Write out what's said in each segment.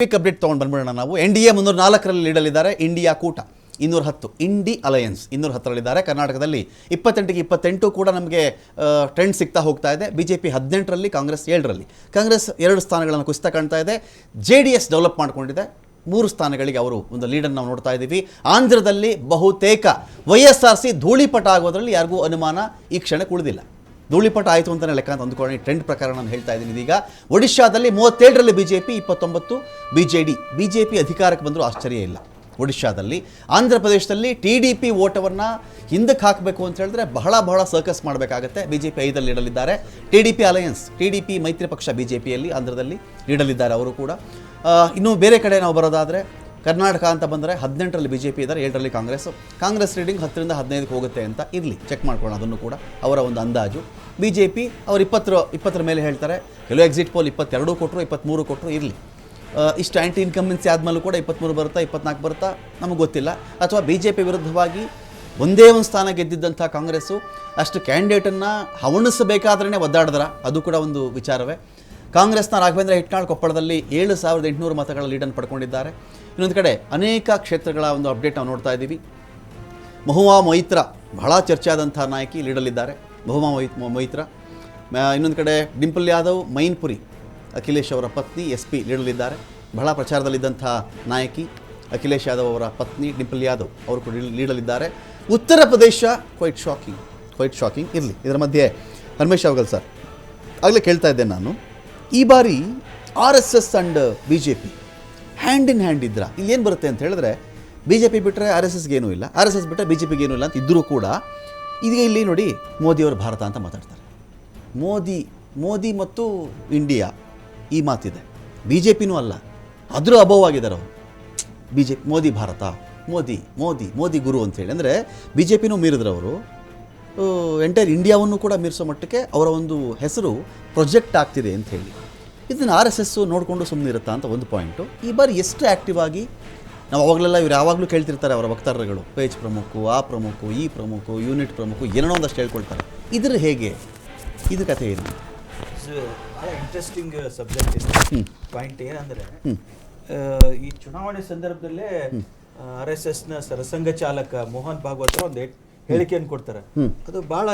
Quick update ತೊಗೊಂಡು ಬಂದ್ಬಿಡೋಣ ನಾವು. N D A ಮುನ್ನೂರ ನಾಲ್ಕರಲ್ಲಿ ಲೀಡಲ್ಲಿದ್ದಾರೆ ಇಂಡಿಯಾ ಕೂಟ ಇನ್ನೂರ ಹತ್ತು ಇಂಡಿ ಅಲಯನ್ಸ್ ಇನ್ನೂರ ಹತ್ತರಲ್ಲಿದ್ದಾರೆ ಕರ್ನಾಟಕದಲ್ಲಿ ಇಪ್ಪತ್ತೆಂಟಿಗೆ ಇಪ್ಪತ್ತೆಂಟು ಕೂಡ ನಮಗೆ ಟ್ರೆಂಡ್ ಸಿಗ್ತಾ ಹೋಗ್ತಾ ಇದೆ. ಬಿ ಜೆ ಪಿ ಹದಿನೆಂಟರಲ್ಲಿ, ಕಾಂಗ್ರೆಸ್ ಏಳರಲ್ಲಿ. ಕಾಂಗ್ರೆಸ್ ಎರಡು ಸ್ಥಾನಗಳನ್ನು ಕುಸಿತ ಕಾಣ್ತಾ ಇದೆ. ಜೆ ಡಿ ಎಸ್ ಡೆವಲಪ್ ಮಾಡಿಕೊಂಡಿದೆ. ಮೂರು ಸ್ಥಾನಗಳಿಗೆ ಅವರು ಒಂದು ಲೀಡನ್ನು ನಾವು ನೋಡ್ತಾ ಇದ್ದೀವಿ ಆಂಧ್ರದಲ್ಲಿ ಬಹುತೇಕ ವೈ ಎಸ್ ಆರ್ ಸಿ ಧೂಳಿಪಟ ಆಗೋದ್ರಲ್ಲಿ ಯಾರಿಗೂ ಅನುಮಾನ ಈ ಕ್ಷಣಕ್ಕೆ ಉಳಿದಿಲ್ಲ ಧೂಳಿಪಟ ಆಯಿತು ಅಂತಲೇ ಲೆಕ್ಕ ಅಂತ ಟ್ರೆಂಡ್ ಪ್ರಕಾರ ನಾನು ಹೇಳ್ತಾ ಇದ್ದೀನಿ. ಇದೀಗ ಒಡಿಶಾದಲ್ಲಿ ಮೂವತ್ತೇಳರಲ್ಲಿ ಬಿ ಜೆ ಪಿ ಇಪ್ಪತ್ತೊಂಬತ್ತು B J D B J P ಅಧಿಕಾರಕ್ಕೆ ಬಂದರೂ ಆಶ್ಚರ್ಯ ಇಲ್ಲ. ಒಡಿಶಾದಲ್ಲಿ ಆಂಧ್ರ ಪ್ರದೇಶದಲ್ಲಿ ಟಿ ಡಿ ಪಿ ಓಟವನ್ನು ಹಿಂದಕ್ಕೆ ಹಾಕಬೇಕು ಅಂತ ಹೇಳಿದ್ರೆ ಬಹಳ ಬಹಳ ಸರ್ಕಸ್ ಮಾಡಬೇಕಾಗತ್ತೆ. ಬಿ ಜೆ ಪಿ ಐದಲ್ಲಿ ಇಡಲಿದ್ದಾರೆ. T D P alliance T D P ಮೈತ್ರಿ ಪಕ್ಷ ಬಿ ಜೆ ಪಿಯಲ್ಲಿ ಆಂಧ್ರದಲ್ಲಿ ಇಡಲಿದ್ದಾರೆ ಅವರು ಕೂಡ. ಇನ್ನು ಬೇರೆ ಕಡೆ ನಾವು ಬರೋದಾದರೆ ಕರ್ನಾಟಕ ಅಂತ ಬಂದರೆ ಹದಿನೆಂಟರಲ್ಲಿ ಬಿ ಜೆ ಪಿ ಇದ್ದಾರೆ, ಏಳರಲ್ಲಿ ಕಾಂಗ್ರೆಸ್. ಕಾಂಗ್ರೆಸ್ ರೀಡಿಂಗ್ ಹತ್ತರಿಂದ ಹದಿನೈದಕ್ಕೆ ಹೋಗುತ್ತೆ ಅಂತ ಇರಲಿ. ಚೆಕ್ ಮಾಡ್ಕೊಳ್ಳೋಣ ಅದನ್ನು ಕೂಡ, ಅವರ ಒಂದು ಅಂದಾಜು. ಬಿ ಜೆ ಪಿ ಅವ್ರು ಇಪ್ಪತ್ತರ ಇಪ್ಪತ್ತರ ಮೇಲೆ ಹೇಳ್ತಾರೆ, ಕೆಲವು ಎಕ್ಸಿಟ್ ಪೋಲ್ ಇಪ್ಪತ್ತೆರಡು ಕೊಟ್ಟರು ಇಪ್ಪತ್ತ್ಮೂರು ಕೊಟ್ಟರು ಇರಲಿ. ಇಷ್ಟು ಆ್ಯಂಟಿ ಇನ್ಕಮೆನ್ಸಿ ಆದಮೇಲೂ ಕೂಡ ಇಪ್ಪತ್ತ್ಮೂರು ಬರುತ್ತಾ, ಇಪ್ಪತ್ನಾಲ್ಕು ಬರುತ್ತಾ, ನಮಗೆ ಗೊತ್ತಿಲ್ಲ. ಅಥವಾ ಬಿ ಜೆ ಪಿ ವಿರುದ್ಧವಾಗಿ ಒಂದೇ ಒಂದು ಸ್ಥಾನ ಗೆದ್ದಿದ್ದಂಥ ಕಾಂಗ್ರೆಸ್ಸು ಅಷ್ಟು ಕ್ಯಾಂಡಿಡೇಟನ್ನು ಹವಣಿಸಬೇಕಾದ್ರೇ ಒದ್ದಾಡಿದ್ರ? ಅದು ಕೂಡ ಒಂದು ವಿಚಾರವೇ. ಕಾಂಗ್ರೆಸ್ನ ರಾಘವೇಂದ್ರ ಹಿಟ್ನಾಳ್ ಕೊಪ್ಪಳದಲ್ಲಿ ಏಳು ಸಾವಿರದ ಎಂಟುನೂರು ಮತಗಳ ಲೀಡನ್ನು ಪಡ್ಕೊಂಡಿದ್ದಾರೆ. ಇನ್ನೊಂದು ಕಡೆ ಅನೇಕ ಕ್ಷೇತ್ರಗಳ ಒಂದು ಅಪ್ಡೇಟ್ ನಾವು ನೋಡ್ತಾ ಇದ್ದೀವಿ. ಮಹುವಾ ಮೈತ್ರ ಬಹಳ ಚರ್ಚೆ ಆದಂಥ ನಾಯಕಿ ಲೀಡಲ್ಲಿದ್ದಾರೆ ಮಹುಮಾ ಮೈತ್ರ. ಇನ್ನೊಂದು ಕಡೆ ಡಿಂಪಲ್ ಯಾದವ್, ಮೈನ್ಪುರಿ. ಅಖಿಲೇಶ್ ಅವರ ಪತ್ನಿ, ಎಸ್ ಪಿ ಲೀಡಲಿದ್ದಾರೆ ಬಹಳ ಪ್ರಚಾರದಲ್ಲಿದ್ದಂಥ ನಾಯಕಿ ಅಖಿಲೇಶ್ ಯಾದವ್ ಅವರ ಪತ್ನಿ ಡಿಂಪಲ್ ಯಾದವ್ ಅವರು ಕೂಡ lead- ಲೀಡಲಿದ್ದಾರೆ Uttar Pradesh quite shocking quite shocking ಇರಲಿ. ಇದರ ಮಧ್ಯೆ ಹನುಮೇಶ್ ಅವಗಲ್ ಸರ್, ಆಗಲೇ ಕೇಳ್ತಾ ಇದ್ದೆ ನಾನು. ಈ ಬಾರಿ R S S and B J P hand in hand ಇದ್ರ? ಇಲ್ಲಿ ಏನು ಬರುತ್ತೆ ಅಂತ ಹೇಳಿದ್ರೆ, ಬಿ ಜೆ ಪಿ ಬಿಟ್ಟರೆ ಆರ್ ಎಸ್ ಎಸ್ಗೆ ಏನೂ ಇಲ್ಲ. ಆರ್ ಎಸ್ ಎಸ್ ಬಿಟ್ಟರೆ ಬಿ ಜೆ ಪಿಗೆ ಏನೂ ಇಲ್ಲ ಅಂತ ಇದ್ದರೂ ಕೂಡ ಇದೀಗ ಇಲ್ಲಿ ನೋಡಿ ಮೋದಿಯವರು ಭಾರತ ಅಂತ ಮಾತಾಡ್ತಾರೆ. ಮೋದಿ ಮೋದಿ ಮತ್ತು ಇಂಡಿಯಾ ಈ ಮಾತಿದೆ. ಬಿ ಜೆ ಪಿನೂ ಅಲ್ಲ, ಅದ್ರ ಅಭವ್ ಆಗಿದ್ದಾರೆ ಅವರು. ಬಿ ಜೆ ಮೋದಿ ಭಾರತ, ಮೋದಿ ಮೋದಿ ಮೋದಿ ಗುರು ಅಂತೇಳಿ ಅಂದರೆ ಬಿ ಜೆ ಪಿನೂ ಮೀರಿದ್ರು ಅವರು. ಎಂಟೈರ್ ಇಂಡಿಯಾವನ್ನು ಕೂಡ ಮೀರಿಸೋ ಮಟ್ಟಕ್ಕೆ ಅವರ ಒಂದು ಹೆಸರು ಪ್ರೊಜೆಕ್ಟ್ ಆಗ್ತಿದೆ ಅಂತ ಹೇಳಿ. ಇದನ್ನು ಆರ್ ಎಸ್ ಎಸ್ಸು ನೋಡಿಕೊಂಡು ಸುಮ್ಮನೆ ಇರುತ್ತಾ ಅಂತ ಒಂದು ಪಾಯಿಂಟು. ಈ ಬಾರಿ ಎಷ್ಟು ಆ್ಯಕ್ಟಿವ್ ಆಗಿ ನಾವು ಅವಾಗಲೆಲ್ಲ ಇವ್ರು ಯಾವಾಗಲೂ ಕೇಳ್ತಿರ್ತಾರೆ ಅವರ ವಕ್ತಾರರುಗಳು. ಪೇಜ್ ಪ್ರಮುಖು ಆ ಪ್ರಮುಖ ಈ ಪ್ರಮುಖು ಯೂನಿಟ್ ಪ್ರಮುಖ ಏನೋ ಒಂದಷ್ಟು ಹೇಳ್ಕೊಳ್ತಾರೆ. ಇದ್ರ ಹೇಗೆ? ಇದು ಕಥೆ ಏನು? ಭಾಳ ಇಂಟ್ರೆಸ್ಟಿಂಗ್ ಸಬ್ಜೆಕ್ಟ್ ಇದೆ. ಪಾಯಿಂಟ್ ಏನಂದರೆ ಈ ಚುನಾವಣೆ ಸಂದರ್ಭದಲ್ಲೇ ಆರ್ ಎಸ್ ಎಸ್ನ ನ ಸರಸಂಘ ಚಾಲಕ ಮೋಹನ್ ಭಾಗವತ್ ಒಂದು ಹೇಳಿಕೆಯನ್ನು ಕೊಡ್ತಾರೆ. ಅದು ಬಹಳ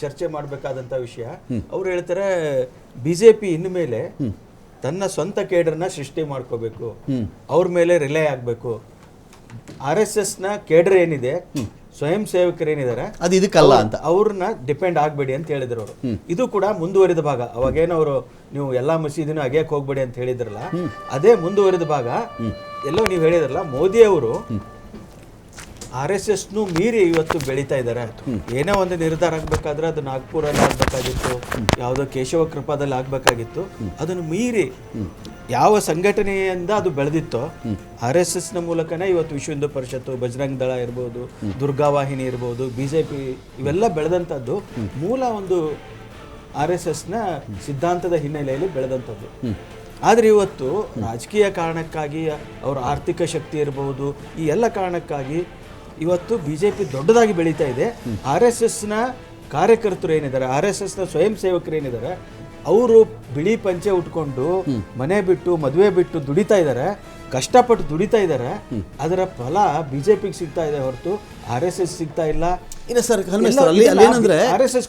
ಚರ್ಚೆ ಮಾಡಬೇಕಾದಂತ ವಿಷಯ. ಅವ್ರು ಹೇಳ್ತಾರೆ ಬಿಜೆಪಿ ಇನ್ನು ಮೇಲೆ ತನ್ನ ಸ್ವಂತ ಕೇಡರ್ನ ಸೃಷ್ಟಿ ಮಾಡ್ಕೋಬೇಕು. ಅವ್ರ ಮೇಲೆ ರಿಲೇ ಆಗಬೇಕು. ಆರ್ ಎಸ್ ಎಸ್ನ ಕೇಡರ್ ಏನಿದೆ ಸ್ವಯಂ ಸೇವಕರು ಏನಿದ್ದಾರೆ ಅದು ಇದಕ್ಕಲ್ಲ ಅಂತ. ಅವ್ರನ್ನ ಡಿಪೆಂಡ್ ಆಗಬೇಡಿ ಅಂತ ಹೇಳಿದ್ರು ಅವರು. ಇದು ಕೂಡ ಮುಂದುವರಿದ ಭಾಗ. ಅವಾಗೇನೋ ಅವರು ನೀವು ಎಲ್ಲಾ ಮಸೀದಿನೂ ಅಗ್ಯಕ್ ಹೋಗ್ಬೇಡಿ ಅಂತ ಹೇಳಿದ್ರಲ್ಲ ಅದೇ ಮುಂದುವರಿದ ಭಾಗ. ಎಲ್ಲೋ ನೀವು ಹೇಳಿದ್ರಲ್ಲ ಮೋದಿ ಅವರು ಆರ್ ಎಸ್ ಎಸ್ನು ಮೀರಿ ಇವತ್ತು ಬೆಳೀತಾ ಇದ್ದಾರೆ. ಏನೋ ಒಂದು ನಿರ್ಧಾರ ಆಗಬೇಕಾದ್ರೆ ಅದು ನಾಗ್ಪುರಲ್ಲಿ ಆಗಬೇಕಾಗಿತ್ತು ಯಾವುದೋ ಕೇಶವ ಕೃಪಾದಲ್ಲಿ ಆಗಬೇಕಾಗಿತ್ತು. ಅದನ್ನು ಮೀರಿ ಯಾವ ಸಂಘಟನೆಯಿಂದ ಅದು ಬೆಳೆದಿತ್ತೋ ಆರ್ ಎಸ್ ಎಸ್ನ ನ ಮೂಲಕನೇ ಇವತ್ತು ವಿಶ್ವ ಹಿಂದೂ ಪರಿಷತ್ತು ಬಜರಂಗ್ ದಳ ಇರ್ಬೋದು ದುರ್ಗಾವಾಹಿನಿ ಇರ್ಬೋದು ಬಿಜೆಪಿ ಇವೆಲ್ಲ ಬೆಳೆದಂಥದ್ದು ಮೂಲ ಒಂದು ಆರ್ ಎಸ್ ಎಸ್ನ ಸಿದ್ಧಾಂತದ ಹಿನ್ನೆಲೆಯಲ್ಲಿ ಬೆಳೆದಂಥದ್ದು. ಆದರೆ ಇವತ್ತು ರಾಜಕೀಯ ಕಾರಣಕ್ಕಾಗಿ ಅವರ ಆರ್ಥಿಕ ಶಕ್ತಿ ಇರಬಹುದು ಈ ಎಲ್ಲ ಕಾರಣಕ್ಕಾಗಿ ಇವತ್ತು ಬಿಜೆಪಿ ದೊಡ್ಡದಾಗಿ ಬೆಳೀತಾ ಇದೆ. ಆರ್ ಎಸ್ ಎಸ್ನ ಕಾರ್ಯಕರ್ತರು ಏನಿದ್ದಾರೆ ಆರ್ ಎಸ್ ಎಸ್ನ ಸ್ವಯಂ ಸೇವಕರು ಏನಿದ್ದಾರೆ ಅವರು ಬಿಳಿ ಪಂಚೆ ಉಟ್ಕೊಂಡು ಮನೆ ಬಿಟ್ಟು ಮದುವೆ ಬಿಟ್ಟು ದುಡಿತಾ ಇದ್ದಾರೆ ಕಷ್ಟಪಟ್ಟು ದುಡಿತಾ ಇದ್ದಾರೆ. ಅದರ ಫಲ ಬಿಜೆಪಿಗೆ ಸಿಗ್ತಾ ಇದೆ ಹೊರತು ಆರ್ ಎಸ್ ಎಸ್ ಸಿಗ್ತಾ ಇಲ್ಲ. ಇಲ್ಲ ಸರ್ ಏನಂದ್ರೆ ಆರ್ ಎಸ್ ಎಸ್